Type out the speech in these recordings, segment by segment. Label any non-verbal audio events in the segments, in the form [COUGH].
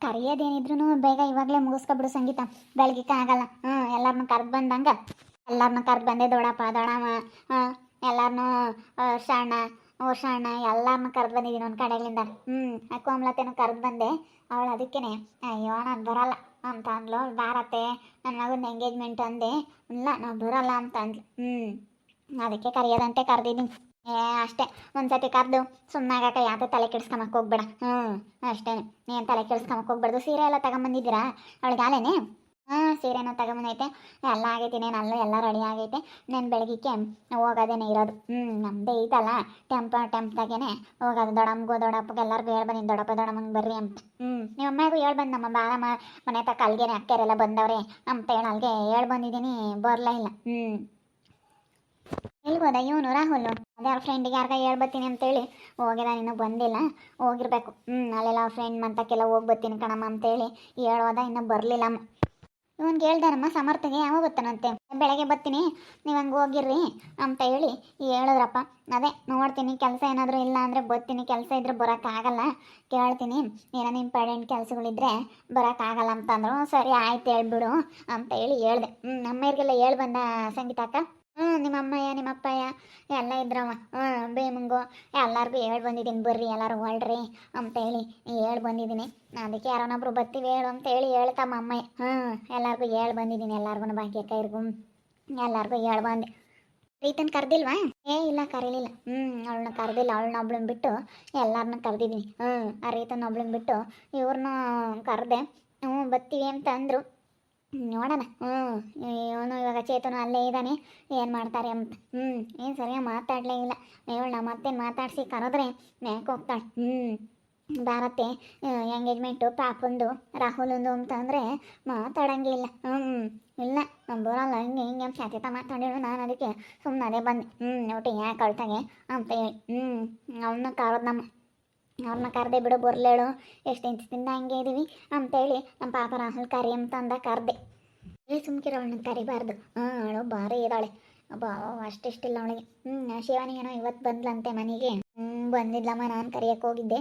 ಕರೆಯೋದೇನಿದ್ರು ಬೇಗ ಇವಾಗಲೇ ಮುಗಿಸ್ಕೊಬಿಡು ಸಂಗೀತ. ಬೆಳಗ್ಗೆ ಆಗಲ್ಲ. ಹ್ಞೂ ಎಲ್ಲರನ್ನೂ ಕರೆದು ಬಂದಂಗೆ. ಎಲ್ಲರನ್ನೂ ಕರೆದು ಬಂದೆ ದೊಡಪ್ಪ, ದೊಡಮ್ಮ ಎಲ್ಲರನ್ನೂ ಓ ವರ್ಷಾಣ ಎಲ್ಲರನ್ನೂ ಕರೆದು ಬಂದಿದ್ದೀನಿ ಒಂದು ಕಡೆಗಳಿಂದ. ಹ್ಞೂ ಕೋಮಲತೆನೂ ಕರೆದು ಬಂದೆ. ಅವಳು ಅದಕ್ಕೇ ಅಯ್ಯೋ, ನಾನು ಬರಲ್ಲ ಅಂತ ಅಂದ್ಲು. ಬಾರತ್ತೆ ನನ್ನ ಮಗನ ಎಂಗೇಜ್ಮೆಂಟ್ ಅಂದೆ. ಇಲ್ಲ ನಾವು ಬರಲ್ಲ ಅಂತ ಅಂದ್ಲು. ಹ್ಞೂ, ಅದಕ್ಕೆ ಕರೆಯೋದಂತೆ ಕರೆದಿದ್ದೀನಿ ಏ, ಅಷ್ಟೇ. ಒಂದ್ಸತಿ ಕರೆದು ಸುಮ್ಮನಾಗಕ್ಕ ಯಾವುದೋ ತಲೆ ಕೆಡಿಸ್ಕೊಂಬಕ್ ಹೋಗ್ಬೇಡ. ಹ್ಞೂ ಅಷ್ಟೇ. ನೀನು ತಲೆ ಕೆಡಿಸ್ಕೊಂಬಕ್ ಹೋಗ್ಬಾರ್ದು. ಸೀರೆ ಎಲ್ಲ ತಗೊಂಬಂದಿದ್ದೀರಾ? ಅವಳಿಗೆ ಆಲೇನೆ ಹಾಂ, ಸೀರೆನೂ ತಗೊಂಬಂದೈತೆ. ಎಲ್ಲ ಆಗೈತೆ, ನೇನು ಅಲ್ಲೂ ಎಲ್ಲ ರೆಡಿ ಆಗೈತೆ. ನಾನು ಬೆಳಗ್ಗೆ ಹೋಗೋದೇನೆ ಇರೋದು. ಹ್ಞೂ ನಮ್ಮದೇ ಐತಲ್ಲ. ಟೆಂಪ ಟೆಂಪ್ದಾಗೇನೆ ಹೋಗೋದು. ದೊಡಮ್ಗೂ ದೊಡಪ್ಪಗೆ ಎಲ್ಲರಿಗೂ ಹೇಳ್ ಬಂದಿನಿ ದೊಡಪ್ಪ ದೊಡಮ್ಮಂಗೆ ಬರ್ರಿ ಅಂತ. ಹ್ಞೂ ನಿಮ್ಮ ಅಮ್ಮಗೂ ಹೇಳ್ಬಂದು ನಮ್ಮ ಬಾಳಮ್ಮ ಮನೆ ತಕ್ಕ ಅಲ್ಲಿಗೆ ಅಕ್ಕರೆಲ್ಲ ಬಂದವ್ರೆ ಅಂತ ಹೇಳಿ ಅಲ್ಲಿಗೆ ಹೇಳ್ಬಂದಿದ್ದೀನಿ ಬರಲೇ ಇಲ್ಲ. ಹ್ಞೂ ಹೇಳ್ಬೋದಾ? ಇವನು ರಾಹುಲ್. ಅದೇ ಅವ್ರ ಫ್ರೆಂಡಿಗೆ ಯಾರ್ಗ ಹೇಳ್ಬತ್ತೀನಿ ಅಂತೇಳಿ ಹೋಗಿದ ನೀನು ಬಂದಿಲ್ಲ, ಹೋಗಿರ್ಬೇಕು. ಹ್ಞೂ ಅಲ್ಲೆಲ್ಲ ಅವ್ರ ಫ್ರೆಂಡ್ ಮಂತಕ್ಕೆಲ್ಲ ಹೋಗಿ ಬರ್ತೀನಿ ಕಣಮ್ಮ ಅಂತೇಳಿ ಹೇಳೋದ ಇನ್ನೂ ಬರಲಿಲ್ಲ ಇವನ್ಗೆ ಹೇಳ್ದಾರಮ್ಮ, ಸಮರ್ಥಗೆ ಯಾವ ಗೊತ್ತಾನಂತೆ ಬೆಳಗ್ಗೆ ಬತ್ತೀನಿ, ನೀವು ಹಂಗೆ ಹೋಗಿರ್ರಿ ಅಂತ ಹೇಳಿ ಹೇಳಿದ್ರಪ್ಪ. ಅದೇ, ನೋಡ್ತೀನಿ, ಕೆಲಸ ಏನಾದರೂ ಇಲ್ಲ ಅಂದರೆ ಬರ್ತೀನಿ ಕೆಲಸ ಇದ್ರೆ ಬರೋಕ್ಕಾಗಲ್ಲ ಕೇಳ್ತೀನಿ ಏನಾದ್ರು ಇಂಪಾರ್ಟೆಂಟ್ ಕೆಲಸಗಳಿದ್ರೆ ಬರೋಕ್ಕಾಗಲ್ಲ ಅಂತಂದ್ರು. ಸರಿ, ಆಯ್ತು ಹೇಳ್ಬಿಡು ಅಂತ ಹೇಳಿ ಹೇಳ್ದೆ. ಹ್ಞೂ ನಮ್ಮವ್ರಿಗೆಲ್ಲ ಹೇಳಿ ಬಂದ ಸಂಗೀತ ಅಕ್ಕ. ಹ್ಞೂ ನಿಮ್ಮ ಅಮ್ಮಯ್ಯ ನಿಮ್ಮ ಅಪ್ಪಯ್ಯ ಎಲ್ಲ ಇದ್ರವ ಹ್ಞೂ ಬೇಮಂಗು ಎಲ್ಲರಿಗೂ ಹೇಳಿ ಬಂದಿದ್ದೀನಿ ಬರ್ರಿ, ಎಲ್ಲರೂ ಹೊಳ್ರಿ ಅಂತ ಹೇಳಿ ಹೇಳಿ ಬಂದಿದ್ದೀನಿ ಅದಕ್ಕೆ ಯಾರನ್ನೊಬ್ರು ಬರ್ತೀವಿ ಹೇಳು ಅಂತ ಹೇಳಿ ಹೇಳ್ತಮ್ಮ ಅಮ್ಮ ಹ್ಞೂ ಎಲ್ಲರಿಗೂ ಹೇಳಿ ಬಂದಿದ್ದೀನಿ ಎಲ್ಲರಿಗೂ ಭಾಗ್ಯಕ್ಕ ಇರ್ಗು ಎಲ್ಲರಿಗೂ ಹೇಳಿ ಬಂದೆ. ಪ್ರೀತನ್ ಕರ್ದಿಲ್ವಾ? ಏ, ಇಲ್ಲ, ಕರೀಲಿಲ್ಲ. ಹ್ಞೂ ಅವಳನ್ನ ಕರ್ದಿಲ್ಲ. ಅವಳನ್ನ ಒಬ್ಳನ್ನ ಬಿಟ್ಟು ಎಲ್ಲರನ್ನ ಕರೆದಿದ್ದೀನಿ ಹ್ಞೂ ಆ ರೀತನ ಒಬ್ಳನ್ನ ಬಿಟ್ಟು ಇವ್ರನ್ನ ಕರೆದೆ. ಹ್ಞೂ ಬತ್ತೀವಿ ಅಂತ ಅಂದರು. ನೋಡೋಣ ಹ್ಞೂ ಇವನು ಇವಾಗ ಚೇತನು ಅಲ್ಲೇ ಇದ್ದಾನೆ. ಏನು ಮಾಡ್ತಾರೆ ಅಂತ. ಹ್ಞೂ ಏನು ಸರಿಯಾಗಿ ಮಾತಾಡಲೇ ಇಲ್ಲ. ಇವಳನ್ನ ಮತ್ತೆ ಮಾತಾಡಿಸಿ ಕರೆದ್ರೆ ಮ್ಯಾಕ್ ಹೋಗ್ತಾಳೆ. ಹ್ಞೂ ಭಾರತೆ ಎಂಗೇಜ್ಮೆಂಟು ಪಾಪಂದು, ರಾಹುಲಂದು ಅಂತಂದರೆ ಮಾತಾಡಂಗಿಲ್ಲ ಹ್ಞೂ ಇಲ್ಲ. ನಮ್ಮ ಬರೋಲ್ಲ. ಹಿಂಗೆ ಹಿಂಗೆ ಅಂತ ಶಾತಿತ ಮಾತಾಡಿಳು ನಾನು ಅದಕ್ಕೆ ಸುಮ್ಮನೆ ಅದೇ ಬಂದೆ. ಹ್ಞೂ ಒಟ್ಟಿಗೆ ಯಾಕೆ ಕಳ್ತಾಗೆ ಅಂತ ಹೇಳಿ. ಹ್ಞೂ ಅವನ್ನ ಕರೆದ್ನಮ್ಮ ಅವ್ರನ್ನ ಕರೆದೆ ಬಿಡು ಬರ್ಲೇಳು, ಎಷ್ಟು ಇಂಚದಿಂದ ಹಂಗೆ ಇದೀವಿ ಅಂತೇಳಿ ನಮ್ಮ ಪಾಪ ರಾಹುಲ್ ಕರಿ ಅಂತಂದ ಕರೆದೆ. ಏ ಸುಮ್ಕಿರ ಅವಳನ್ನ ಕರಿಬಾರ್ದು. ಹಾಂ ಅವಳು ಭಾರಿ ಇದ್ದಾಳೆ ಅಬ್ಬಾ, ಅಷ್ಟಿಷ್ಟಿಲ್ಲ ಅವಳಿಗೆ. ಹ್ಞೂ ಶಿವಾನಿ ಏನೋ ಇವತ್ತು ಬಂದ್ಲಂತೆ ಮನೆಗೆ. ಹ್ಞೂ ಬಂದಿದ್ಲಮ್ಮ, ನಾನು ಕರಿಯಕ್ಕೆ ಹೋಗಿದ್ದೆ.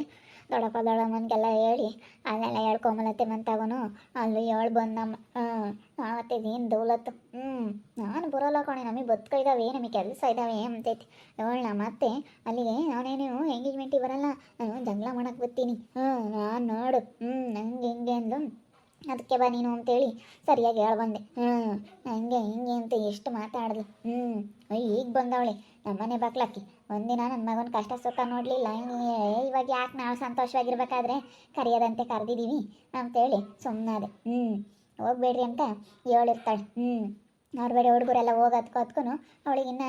ದೊಡ್ಡಪ್ಪ ದೊಡ್ಡಮ್ಮನಿಗೆಲ್ಲ ಹೇಳಿ ಅಲ್ಲೆಲ್ಲ ಹೇಳ್ಕೊಂಬಲತ್ತೆ ಮಂತಾವನು ಅಲ್ಲಿ ಹೇಳಿ ಬಂದಮ್ಮ ಹಾಂ ಅವತ್ತಿದೇನು ದೌಲತ್ತು? ಹ್ಞೂ ನಾನು ಬರೋಲ್ಲ ಕಣೆ, ನಮಗೆ ಬದುಕ ಇದ್ದಾವೆ ನಮಗೆ ಕೆಲಸ ಇದ್ದಾವೆ ಅಂತೈತಿ. ಹೇಳ ಮತ್ತೆ ಅಲ್ಲಿಗೆ ನಾನೇನು ಎಂಗೇಜ್ಮೆಂಟಿಗೆ ಬರಲ್ಲ ನಾನು ಜಗಳ ಮಾಡಕ್ಕೆ ಬರ್ತೀನಿ ಹ್ಞೂ ನಾನು ನೋಡು. ಹ್ಞೂ ನಂಗೆ ಹೆಂಗೆ ಅಂದು ಅದಕ್ಕೆ ಬಾ ನೀನು ಅಂತೇಳಿ ಸರಿಯಾಗಿ ಹೇಳಿ ಬಂದೆ. ಹ್ಞೂ ಹಂಗೆ ಹಿಂಗೆ ಅಂತ ಎಷ್ಟು ಮಾತಾಡಿದ್ಲು ಹ್ಞೂ ಈಗ ಬಂದವಳೆ. ನಮ್ಮನೆ ಬಾಕ್ಲಾಕಿ. ಒಂದಿನ ನನ್ನ ಮಗನ ಕಷ್ಟ ಸುಖ ನೋಡಲಿಲ್ಲ. ಇವಾಗ ಯಾಕೆ ನಾವು ಸಂತೋಷವಾಗಿರ್ಬೇಕಾದ್ರೆ ಕರೆಯೋದಂತೆ ಕರೆದಿದ್ದೀವಿ ಅಂತೇಳಿ ಸುಮ್ಮನಾದೆ ಹ್ಞೂ ಹೋಗ್ಬೇಡ್ರಿ ಅಂತ ಹೇಳಿರ್ತಾಳೆ. ಹ್ಞೂ ಅವ್ರ ಬೇರೆ ಹುಡುಗರೆಲ್ಲ ಹೋಗೋದ್ಕೊ ಅದಕ್ಕೂ ಅವಳಿಗಿನ್ನ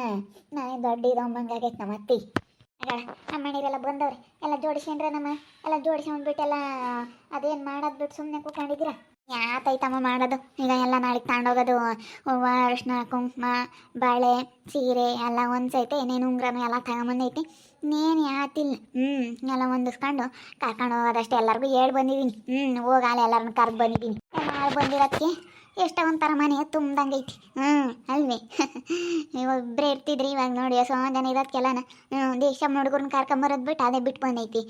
ನಾನೇ ದೊಡ್ಡ ಇದು ಅಮ್ಮಂಗಾಗೈತೆ ನಮ್ಮ ಅತ್ತಿ ಆಗಳ ನಮ್ಮ ಮನೆಯವರೆಲ್ಲ ಬಂದವ್ರೆ. ಎಲ್ಲ ಜೋಡಿಸ್ಕೊಂಡ್ರೆ ನಮ್ಮ? ಎಲ್ಲ ಜೋಡಿಸ್ಕೊಂಡ್ಬಿಟ್ಟು ಎಲ್ಲ ಅದೇನು ಮಾಡೋದು ಬಿಟ್ಟು ಸುಮ್ಮನೆ ಕೂತ್ಕೊಂಡಿದ್ದೀರ? ಯಾತೈತಮ್ಮ ಮಾಡೋದು. ಈಗ ಎಲ್ಲ ನಾಳೆಗೆ ತಗೊಂಡೋಗೋದು ಹೂವು, ಅರಿಶಿನ, ಕುಂಕುಮ, ಬಾಳೆ, ಸೀರೆ ಎಲ್ಲ ಒಂದ್ಸೈತೆ. ಏನೇನು ಉಂಗ್ರನು ಎಲ್ಲ ತಗೊಂಬಂದೈತಿ. ಇನ್ನೇನು ಯಾತಿಲ್ಲ ಹ್ಞೂ ಎಲ್ಲ ಹೊಂದಿಸ್ಕೊಂಡು ಕರ್ಕೊಂಡು ಹೋಗೋದಷ್ಟೇ ಎಲ್ಲರಿಗೂ ಹೇಳಿ ಬಂದಿದ್ದೀನಿ. ಹ್ಞೂ ಹೋಗಾಲೆ ಎಲ್ಲರನ್ನ ಕರ್ದು ಬಂದಿದ್ದೀನಿ. ನಾಳೆ ಬಂದಿರೋದಕ್ಕೆ ಎಷ್ಟೋ ಒಂಥರ ಮನೆ ತುಂಬ್ದಂಗೈತಿ ಹ್ಞೂ ಅಲ್ವೇ? [LAUGHS] ಒಬ್ಬರೇ ಇರ್ತಿದ್ರಿ, ಇವಾಗ ನೋಡಿ ಎಷ್ಟೋ ಜನ ಇರೋದಕ್ಕೆಲ್ಲನ ಹ್ಞೂ ದೇಶ ಹುಡುಗರನ್ನ ಕರ್ಕೊಂಬರೋದು ಬಿಟ್ಟು ಅದೇ ಬಿಟ್ಟು ಬಂದೈತಿ.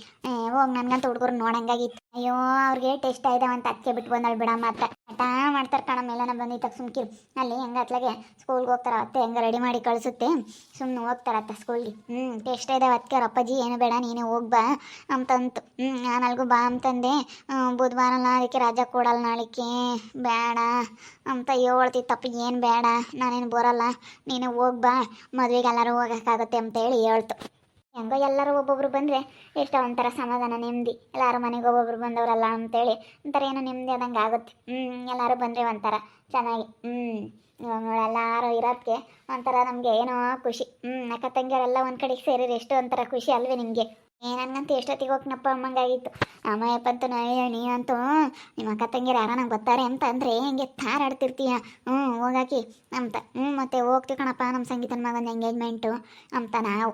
ಹೋಗಿ ನನ್ಗಂತ ಹುಡುಗರು ನೋಡಂಗಾಗಿತ್ತು ಅಯ್ಯೋ, ಅವ್ರಿಗೆ ಟೆಸ್ಟ್ ಅಂತ ಅದಕ್ಕೆ ಬಿಟ್ಟು ಬಂದಳು ಬಿಡಮ್ಮ ಅತ್ತ ಹಠ ಮಾಡ್ತಾರೆ ಕಣಮ್ಮ ಎಲ್ಲ ಬಂದೈತ ಸುಮ್ಕಿರು ಅಲ್ಲಿ ಹೆಂಗೆ ಅತ್ಲಾಗೆ ಸ್ಕೂಲ್ಗೆ ಹೋಗ್ತಾರ ಅತ್ತೆ, ಹೆಂಗೆ ರೆಡಿ ಮಾಡಿ ಕಳಿಸುತ್ತೆ. ಸುಮ್ಮನೆ ಹೋಗ್ತಾರತ್ತ ಸ್ಕೂಲ್ಗೆ ಹ್ಞೂ ಟೆಸ್ಟ್ ಇದಾವೆ ಅದಕ್ಕೆ ಅಪ್ಪಾಜಿ, ಏನು ಬೇಡ, ನೀನೇ ಹೋಗ್ಬಾ ಅಂತಂತು ಹ್ಞೂ ನಾನು ಅಲ್ಗೂ ಬಾ ಅಂತಂದೆ. ಬುಧವಾರ ಅದಕ್ಕೆ ರಜ ಕೊಡಲ್ಲ ನಾಳಿಕೆ ಬೇಡ ಅಂತ ಹೇಳ್ತಿತ್ತಪ್ಪ ಏನು ಬೇಡ, ನಾನೇನು ಬರಲ್ಲ, ನೀನು ಹೋಗ್ಬಾ ಮದುವೆಗೆ ಎಲ್ಲರೂ ಹೋಗೋಕ್ಕಾಗತ್ತೆ ಅಂತೇಳಿ ಹೇಳ್ತು. ಹೆಂಗೋ ಎಲ್ಲರೂ ಒಬ್ಬೊಬ್ರು ಬಂದರೆ ಎಷ್ಟೋ ಒಂಥರ ಸಮಾಧಾನ, ನೆಮ್ಮದಿ. ಎಲ್ಲರೂ ಮನೆಗೆ ಒಬ್ಬೊಬ್ರು ಬಂದವರಲ್ಲ ಅಂತೇಳಿ ಒಂಥರ ಏನೋ ನೆಮ್ಮದಿ ಆದಂಗೆ ಆಗುತ್ತೆ. ಹ್ಞೂ ಎಲ್ಲರೂ ಬಂದರೆ ಒಂಥರ ಚೆನ್ನಾಗಿ. ಹ್ಞೂ ಎಲ್ಲರೂ ಇರೋದಕ್ಕೆ ಒಂಥರ ನಮಗೆ ಏನೋ ಖುಷಿ. ಹ್ಞೂ ಅಕ್ಕ ತಂಗಿಯವರೆಲ್ಲ ಒಂದು ಕಡೆಗೆ ಸೇರಿದ್ರೆ ಎಷ್ಟೋ ಒಂಥರ ಖುಷಿ ಅಲ್ವೇ ನಿಮಗೆ. ಏ, ನನಗಂತೂ ಎಷ್ಟೊತ್ತಿಗೆ ಹೋಗ್ನಪ್ಪ ಅಮ್ಮಂಗಾಗಿತ್ತು. ಅಮ್ಮಯ್ಯಪ್ಪಂತೂ ನೀನಂತೂ ನಿಮ್ಮ ಅಕ್ಕ ತಂಗಿಯರು ಯಾರೋ ನಂಗೆ ಗೊತ್ತಾರೆ ಅಂತ ಅಂದರೆ ಹೆಂಗೆ ತಾರಾಡ್ತಿರ್ತೀಯ? ಹ್ಞೂ ಹೋಗಾಕಿ ಅಂತ ಹ್ಞೂ ಮತ್ತೆ ಹೋಗ್ತೀವಿ ಕಣಪ್ಪ ನಮ್ಮ ಸಂಗೀತನ ಮಗನ ಎಂಗೇಜ್ಮೆಂಟು ಅಂತ ನಾವು.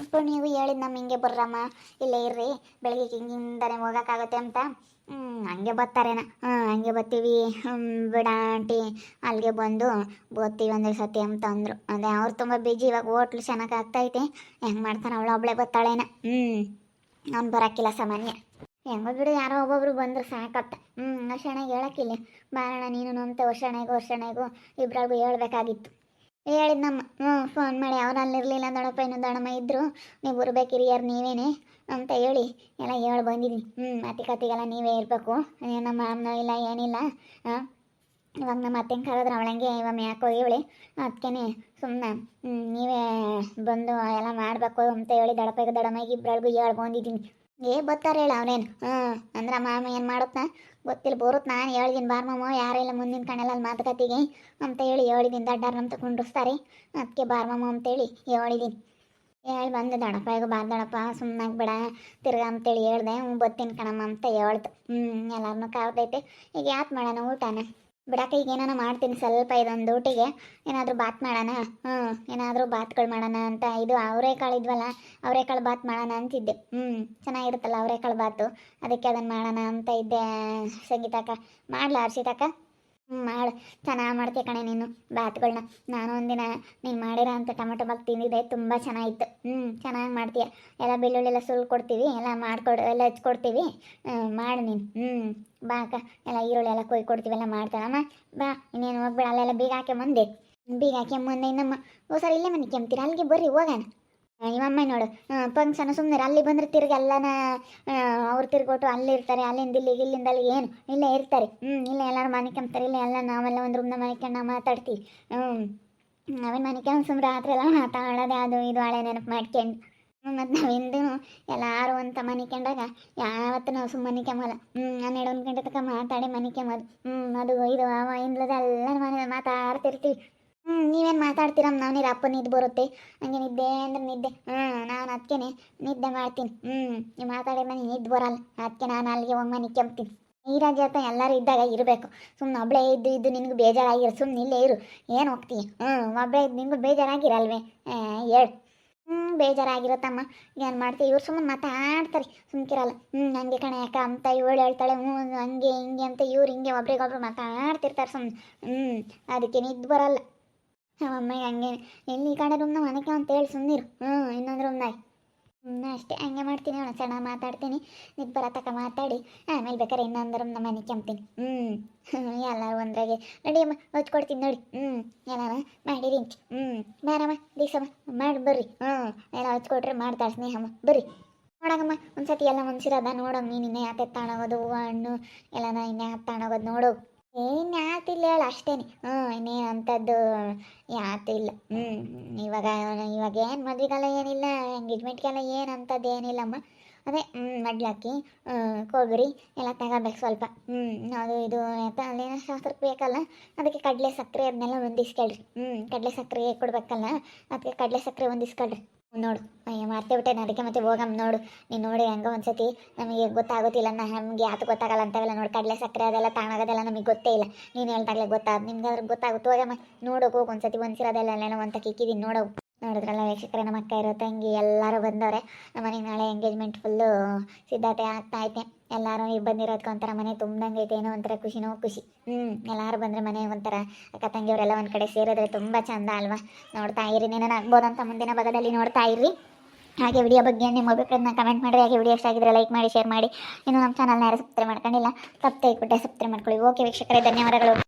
ಅಪ್ಪ, ನೀವು ಹೇಳಿದ್ ನಮ್ಮ ಹಿಂಗೆ ಬರ್ರಮ್ಮ. ಇಲ್ಲೇ ಇರ್ರಿ, ಬೆಳಗ್ಗೆ ಹಿಂಗಿಂದಾನೆ ಹೋಗೋಕ್ಕಾಗತ್ತೆ ಅಂತ. ಹಂಗೆ ಬರ್ತಾರೇನ? ಹ್ಞೂ ಹಂಗೆ ಬರ್ತೀವಿ. ಬಿಡ ಆಂಟಿ. ಅಲ್ಲಿಗೆ ಬಂದು ಬರ್ತೀವಿ ಒಂದೇ ಸತಿ ಅಂತ ಅಂದರು. ಅದೇ ಅವ್ರು ತುಂಬ ಬಿಜಿ ಇವಾಗ ಹೋಟ್ಲು ಚೆನ್ನಾಗಿ ಆಗ್ತೈತೆ. ಹೆಂಗೆ ಮಾಡ್ತಾನೆ ಅವಳು, ಒಬ್ಳೆ ಬರ್ತಾಳೇನ? ಹ್ಞೂ ಅವ್ನು ಬರೋಕ್ಕಿಲ್ಲ ಸಾಮಾನ್ಯ. ಹೆಂಗೋ ಬಿಡು, ಯಾರೋ ಒಬ್ಬೊಬ್ರು ಬಂದರು ಸಾಕತ್ತ ಹ್ಞೂ ವರ್ಷಣೆಗೆ ಹೇಳಕ್ಕಿಲ್ಲ. ಬಾರಣ ನೀನು ಅಂತ ವರ್ಷಣೆಗೂ ವರ್ಷಣೆಗೂ ಇಬ್ಬರಿಗೂ ಹೇಳ್ಬೇಕಾಗಿತ್ತು. ಹೇಳಿದ್ನಮ್ಮ ಹ್ಞೂ ಫೋನ್ ಮಾಡಿ ಅವ್ರು ಅಲ್ಲಿರಲಿಲ್ಲ ನೋಡಪ್ಪ ಇನ್ನೊಂದು ದೊಡಮ್ಮ ಇದ್ದರು ನೀವು ಬರ್ಬೇಕು ಹಿರಿಯರು, ನೀವೇನೆ ಅಂತ ಹೇಳಿ ಎಲ್ಲ ಹೇಳಿ ಬಂದಿದ್ದೀನಿ ಹ್ಞೂ ಅತಿ ಕತ್ತಿಗೆಲ್ಲ ನೀವೇ ಇರಬೇಕು. ನಮ್ಮ ಅಮ್ಮ ಇಲ್ಲ, ಏನಿಲ್ಲ. ಹಾಂ? ಇವಾಗ ನಮ್ಮ ಅತ್ತೆಂಗೆ ಕರೆದ್ರೆ, ಅವಳಂಗೆ ಇವಾಗ ಯಾಕೋ ಹೋಗಿವಳಿ ಅದಕ್ಕೇ ಸುಮ್ಮನೆ ನೀವೇ ಬಂದು ಎಲ್ಲ ಮಾಡಬೇಕು ಅಂತ ಹೇಳಿ ದಡಪಗೆ ಇಬ್ಬರಿಗೂ ಹೇಳಿ ಬಂದಿದ್ದೀನಿ ಏ ಬರ್ತಾರೆ ಹೇಳ ಅವನೇನು ಹ್ಞೂ ಅಂದ್ರೆ ಮಾಮ ಏನು ಮಾಡುತ್ತಾ? ಗೊತ್ತಿಲ್ಲ ಬರುತ್ತ ನಾನು ಹೇಳಿದ್ದೀನಿ ಬಾರ್ ಮಾಮ ಯಾರಿಲ್ಲ ಮುಂದಿನ ಕಣಲ್ಲ ಅಲ್ಲಿ ಮಾತುಕತೆಗೆ. ಅಂತ ಹೇಳಿ ಹೇಳಿದ್ದೀನಿ ದಡ್ಡಾರ ಅಂತ ಕುಂಡ್ರಿಸ್ತಾರೆ. ಅದಕ್ಕೆ ಬಾರ್ ಮಾಮ ಅಂತೇಳಿ ಹೇಳಿದ್ದೀನಿ ಹೇಳಿ, ಬಂದು ದಣಪ್ಪ ಈಗ ಬಾರ್ ದಡಪ್ಪ ಸುಮ್ಮನಾಗಿ ಬಿಡ, ತಿರ್ಗಾ ಅಂತೇಳಿ ಹೇಳ್ದೆ ಹ್ಞೂ ಬತ್ತೀನಿ ಕಣಮ್ಮ ಅಂತ ಹೇಳ್ದು ಹ್ಞೂ ಎಲ್ಲರನ್ನೂ ಕಾವ್ದೈತೆ. ಈಗ ಯಾಕೆ ಮಾಡೋಣ ಊಟನ? ಬಿಡಕ್ಕೆ ಈಗ ಏನಾನ ಮಾಡ್ತೀನಿ ಸ್ವಲ್ಪ ಇದೊಂದು ಊಟಿಗೆ. ಏನಾದರೂ ಬಾತ್ ಮಾಡೋಣ? ಹ್ಞೂ ಏನಾದರೂ ಬಾತ್ಗಳು ಮಾಡೋಣ ಅಂತ. ಇದು ಅವರೇಕಾಳು ಇದ್ವಲ್ಲ ಅವರೇಕಾಳು ಬಾತ್ ಮಾಡೋಣ ಅಂತಿದ್ದೆ. ಹ್ಞೂ ಚೆನ್ನಾಗಿರುತ್ತಲ್ಲ ಅವರೇಕಾಳು ಬಾತು. ಅದಕ್ಕೆ ಅದನ್ನು ಮಾಡೋಣ ಅಂತ ಇದ್ದೆ, ಸಂಗೀತಕ್ಕ. ಮಾಡ್ಲಾ ಹರ್ಷಿತಕ್ಕ? ಮಾಡು ಚೆನ್ನಾಗಿ ಮಾಡ್ತೀಯ ಕಣೆ ನೀನು ಬಾತ್ಗಳನ್ನ ನಾನು ಒಂದಿನ ನೀನು ಮಾಡಿರೋ ಅಂತ ಟೊಮೆಟೊ ಬಾತ್ ತಿಂದಿದ್ದೆ, ತುಂಬ ಚೆನ್ನಾಗಿತ್ತು ಹ್ಞೂ ಚೆನ್ನಾಗಿ ಮಾಡ್ತೀಯ. ಎಲ್ಲ ಬೆಳ್ಳುಳ್ಳಿ ಎಲ್ಲ ಸುಲ್ ಕೊಡ್ತೀವಿ, ಎಲ್ಲ ಮಾಡ್ಕೊಡು, ಎಲ್ಲ ಹಚ್ಕೊಡ್ತೀವಿ ಮಾಡು ನೀನು. ಹ್ಞೂ ಬಾ ಅಕ್ಕ. ಎಲ್ಲ ಈರುಳ್ಳಿ ಎಲ್ಲ ಕೊಯ್ ಕೊಡ್ತೀವಿ, ಎಲ್ಲ ಮಾಡ್ತಾಳಮ್ಮ ಬಾ. ಇನ್ನೇನು ಹೋಗ್ಬೇಡ, ಅಲ್ಲೆಲ್ಲ ಬೀಗ ಹಾಕಿ ಮುಂದೆ ಬೀಗ ಹಾಕಿ ಮುಂದೆ ಇನ್ನಮ್ಮ. ಓ ಇಲ್ಲೇ ಮನೆ ಕೆಮ್ತೀರ? ಅಲ್ಲಿಗೆ ಬರ್ರಿ, ಹೋಗೋಣ. ನಿಮ್ಮಮ್ಮ ನೋಡು. ಫಂಕ್ಷನ್ ಸುಮ್ಮನೆ ಅಲ್ಲಿ ಬಂದ್ರೆ ತಿರ್ಗಿ ಎಲ್ಲನ ಅವ್ರು ತಿರ್ಗೊಟ್ಟು ಅಲ್ಲಿ ಇರ್ತಾರೆ. ಅಲ್ಲಿಂದ ಇಲ್ಲಿಗೆ, ಇಲ್ಲಿಂದ ಅಲ್ಲಿಗೆ ಏನು? ಇಲ್ಲೇ ಇರ್ತಾರೆ. ಹ್ಞೂ ಇಲ್ಲೇ ಎಲ್ಲರೂ ಮನೆ ಕೆಮ್ತಾರೆ. ಇಲ್ಲೇ ಎಲ್ಲ ನಾವೆಲ್ಲ ಒಂದು ರೂಮ್ನ ಮನೆ ನಾವು ಮಾತಾಡ್ತೀವಿ. ಹ್ಞೂ ನಾವೇನು ಮನೆ ಕೆಮ್ಮ ಸುಮ್ಮನೆ ರಾತ್ರಿ ಎಲ್ಲ ಮಾತಾಡೋದೆ ಅದು, ಇದು ಹಳೆ ನೆನಪು ಮಾಡ್ಕೊಂಡು. ಮತ್ತು ನಾವು ಎಂದೂ ಎಲ್ಲಾರು ಅಂತ ಮನಿಕೊಂಡಾಗ ಕೆಂಡಾಗ ಯಾವತ್ತೂ ನಾವು ಸುಮ್ಮನೆ ಮನಿಕೊಂಬಲ್ಲ ಹ್ಞೂ ಹನ್ನೆರಡು, ಒಂದು ಗಂಟೆ ತನಕ ಮಾತಾಡಿ ಮನಿಕೊಂಬೋದು ಹ್ಞೂ ಅದು, ಇದು, ಅವ ಇಂದ್ಲದ ಎಲ್ಲ ಮನೆ ಮಾತಾಡ್ತಿರ್ತೀವಿ. ಹ್ಞೂ ನೀವೇನು ಮಾತಾಡ್ತೀರಮ್ಮ ನಾವು ನಿದ್ದೆ ಬರುತ್ತೆ. ಹಂಗೆ ನಿದ್ದೆ ಅಂದ್ರೆ ನಿದ್ದೆ. ಹ್ಞೂ ನಾನು ಅದಕ್ಕೆ ನಿದ್ದೆ ಮಾಡ್ತೀನಿ. ಹ್ಞೂ ನೀವು ಮಾತಾಡಿದ ನನಗೆ ನಿದ್ದೆ ಬರಲ್ಲ. ಅದಕ್ಕೆ ನಾನು ಅಲ್ಲಿಗೆ ಹೋಗಿ ಮನೆ ನೀರಾಜ್ ಅಂತ ಎಲ್ಲರೂ ಇದ್ದಾಗ ಇರಬೇಕು. ಸುಮ್ಮನೆ ಒಬ್ಬಳೇ ಇದ್ದು ಇದ್ದು ನಿನಗೆ ಬೇಜಾರಾಗಿರು. ಸುಮ್ಮನೆ ಇಲ್ಲೇ ಇರು. ಏನು ಹೋಗ್ತೀನಿ ಹ್ಞೂ ಒಬ್ಬಳೇ ಇದ್ದು ನಿನಗೂ ಬೇಜಾರಾಗಿರಲ್ವೇ? ಹೇಳು. ಹ್ಞೂ ಬೇಜಾರಾಗಿರುತ್ತಮ್ಮ. ಏನು ಮಾಡ್ತೀವಿ ಇವ್ರು ಸುಮ್ಮನೆ ಮಾತಾಡ್ತಾರೆ. ಸುಮ್ಕಿರಲ್ಲ. ಹ್ಞೂ ಹಂಗೆ ಕಣೆ ಯಾಕೆ ಅಂತ ಇವಳು ಹೇಳ್ತಾಳೆ. ಹ್ಞೂ ಹಂಗೆ, ಹಿಂಗೆ ಅಂತ ಇವ್ರು ಹಿಂಗೆ ಒಬ್ರಿಗೊಬ್ರು ಮಾತಾಡ್ತಿರ್ತಾರೆ ಸುಮ್ಮನೆ ಹ್ಞೂ ಅದಕ್ಕೆ ನಿದ್ದು ಬರಲ್ಲ. ಅಮ್ಮಯ್ಯ ಹಂಗೆ ಎಲ್ಲಿ ಈ ಕಡೆ ರೂಮ್ನ ಮನೆಗೆ ಅಂತ ಹೇಳಿ ಸುಮ್ಮನಿರು ಹ್ಞೂ ಇನ್ನೊಂದು ರೂಮ್ನಾಗ ಹ್ಞೂ ಅಷ್ಟೇ, ಹಂಗೆ ಮಾಡ್ತೀನಿ ಅವಳು ಸಣ್ಣ ಮಾತಾಡ್ತೀನಿ. ಬರೋ ಬರತಕ್ಕ ಮಾತಾಡಿ. ಆಮೇಲೆ ಬೇಕಾದ್ರೆ ಇನ್ನೊಂದು ರೂಮ್ನ ಮನೆ ಕೆಂಪ್ತೀನಿ ಹ್ಞೂ ಎಲ್ಲರೂ ಒಂದ್ರಾಗೆ. ನೋಡಿ ಅಮ್ಮ ಹೊಚ್ಕೊಡ್ತೀನಿ ನೋಡಿ. ಹ್ಞೂ ಎಲ್ಲಾರ ಮಾಡಿರಿ ಹ್ಞೂ ಬೇರಮ್ಮ ದೀಸಮ್ಮ ಮಾಡಿ, ಬರ್ರಿ. ಹ್ಞೂ ಎಲ್ಲ ಹಚ್ಕೊಟ್ರೆ ಮಾಡ್ತಾಳೆ ಸ್ನೇಹಮ್ಮ, ಬರ್ರಿ. ನೋಡಮ್ಮ ಒಂದ್ಸತಿ ಎಲ್ಲ ಮನ್ಸಿರೋದ ನೋಡೋಣ ನೀನು ಇನ್ನೇ ಯಾತೆ ತಾಣೋಗೋದು ಹೂವು, ಹಣ್ಣು, ಎಲ್ಲನ ಇನ್ನೇ ತಾಣೋಗೋದು ನೋಡು. ಏನು ಯಾತಿಲ್ಲ ಹೇಳ, ಅಷ್ಟೇನೆ. ಹ್ಞೂ ಇನ್ನೇನು ಅಂಥದ್ದು ಯಾತಿಲ್ಲ ಹ್ಞೂ ಇವಾಗ ಇವಾಗ ಏನು ಮದುವೆಗೆಲ್ಲ ಏನಿಲ್ಲ ಎಂಗೇಜ್ಮೆಂಟ್ಗೆಲ್ಲ ಏನು ಅಂಥದ್ದು ಏನಿಲ್ಲಮ್ಮ. ಅದೇ ಹ್ಞೂ ಮಡ್ಲಾಕಿ ಕೊಬ್ಬರಿ ಎಲ್ಲ ತಗೋಬೇಕು ಸ್ವಲ್ಪ. ಹ್ಞೂ ಅದು ಇದು ಅಂತ ಶಾಸ್ತ್ರಕ್ಕೆ ಬೇಕಲ್ಲ? ಅದಕ್ಕೆ ಕಡಲೆ ಸಕ್ಕರೆ ಅದನ್ನೆಲ್ಲ ಹೊಂದಿಸ್ಕೊಳ್ರಿ. ಹ್ಞೂ ಕಡಲೆ ಸಕ್ಕರೆ ಕೊಡ್ಬೇಕಲ್ಲ? ಅದಕ್ಕೆ ಕಡಲೆ ಸಕ್ಕರೆ ಹೊಂದಿಸ್ಕೊಳ್ರಿ. ನೋಡು ಮರ್ತೇ ಬಿಟ್ಟೆ ಅದಕ್ಕೆ ಮತ್ತೆ ಹೋಗಮ್ಮ ನೋಡು. ನೀನು ನೋಡಿ ಹೆಂಗೋ ಒಂದ್ಸತಿ ನಮಗೆ ಗೊತ್ತಾಗೋತಿಲ್ಲ ನಮಗೆ ಯಾತು ಗೊತ್ತಾಗಲ್ಲ ಅಂತಾವೆಲ್ಲ ನೋಡಿ. ಕಡಲೆ ಸಕ್ಕರೆ ಅದೆಲ್ಲ ತಾಣಾಗೋದೆಲ್ಲ ನಮಗೆ ಗೊತ್ತೇ ಇಲ್ಲ. ನೀನು ಹೇಳ್ದಾಗಲೇ ಗೊತ್ತಾಗ ನಿಮ್ಗೆ ಅದ್ರ ಗೊತ್ತಾಗುತ್ತೆ, ಹೋಗಮ್ಮ. ನೋಡೋಕೆ ಹೋಗಿ ಒಂದ್ಸತಿ, ಒಂದ್ಸಿರೋದೆಲ್ಲ ಅದೆಲ್ಲ ಅಂತ ಕಿಕ್ಕಿದ್ದೀನಿ ನೋಡವು ನೋಡಿದ್ರಲ್ಲ ವೀಕ್ಷಕರೇ, ನಮ್ಮ ಅಕ್ಕ ಇರೋ ತಂಗಿ, ಎಲ್ಲರೂ ಬಂದವ್ರೆ. ನಮ್ಮ ಮನೆಗೆ ನಾಳೆ ಎಂಗೇಜ್ಮೆಂಟ್ ಫುಲ್ಲು ಸಿದ್ಧತೆ ಆಗ್ತಾ ಐತೆ ಎಲ್ಲರೂ ಈಗ ಬಂದಿರೋದಕ್ಕೆ ಒಂಥರ ಮನೆ ತುಂಬ್ದಂಗೆ ಐತೆ, ಏನೋ ಒಂಥರ ಖುಷಿನೋ ಖುಷಿ. ಹ್ಞೂ ಎಲ್ಲರೂ ಬಂದರೆ ಮನೆ ಒಂಥರ ಅಕ್ಕ ತಂಗಿಯವರೆಲ್ಲ ಒಂದು ಕಡೆ ಸೇರಿದ್ರೆ ತುಂಬ ಚಂದ ಅಲ್ವಾ? ನೋಡ್ತಾ ಇರಿ ನೀನು ಆಗ್ಬೋದಂತ ಮುಂದಿನ ಭಾಗದಲ್ಲಿ ನೋಡ್ತಾ ಇರಿ ಹಾಗೆ ವಿಡಿಯೋ ಬಗ್ಗೆ ನಿಮ್ಮ ಅಭಿಪ್ರಾಯನ ಕಮೆಂಟ್ ಮಾಡಿರಿ. ಹಾಗೆ ವಿಡಿಯೋ ಇಷ್ಟ ಆಗಿದ್ರೆ ಲೈಕ್ ಮಾಡಿ ಶೇರ್ ಮಾಡಿ. ಇನ್ನು ನಮ್ಮ ಚಾನಲ್ನ ಯಾರು ಸಬ್ಸ್ಕ್ರೈಬ್ ಮಾಡ್ಕೊಂಡಿಲ್ಲ ತಪ್ಪು ತೆಗೆದುಬಿಟ್ಟೆ ಸಬ್ಸ್ಕ್ರೈಬ್ ಮಾಡ್ಕೊಳ್ಳಿ. ಓಕೆ ವೀಕ್ಷಕರೇ, ಧನ್ಯವಾದಗಳು.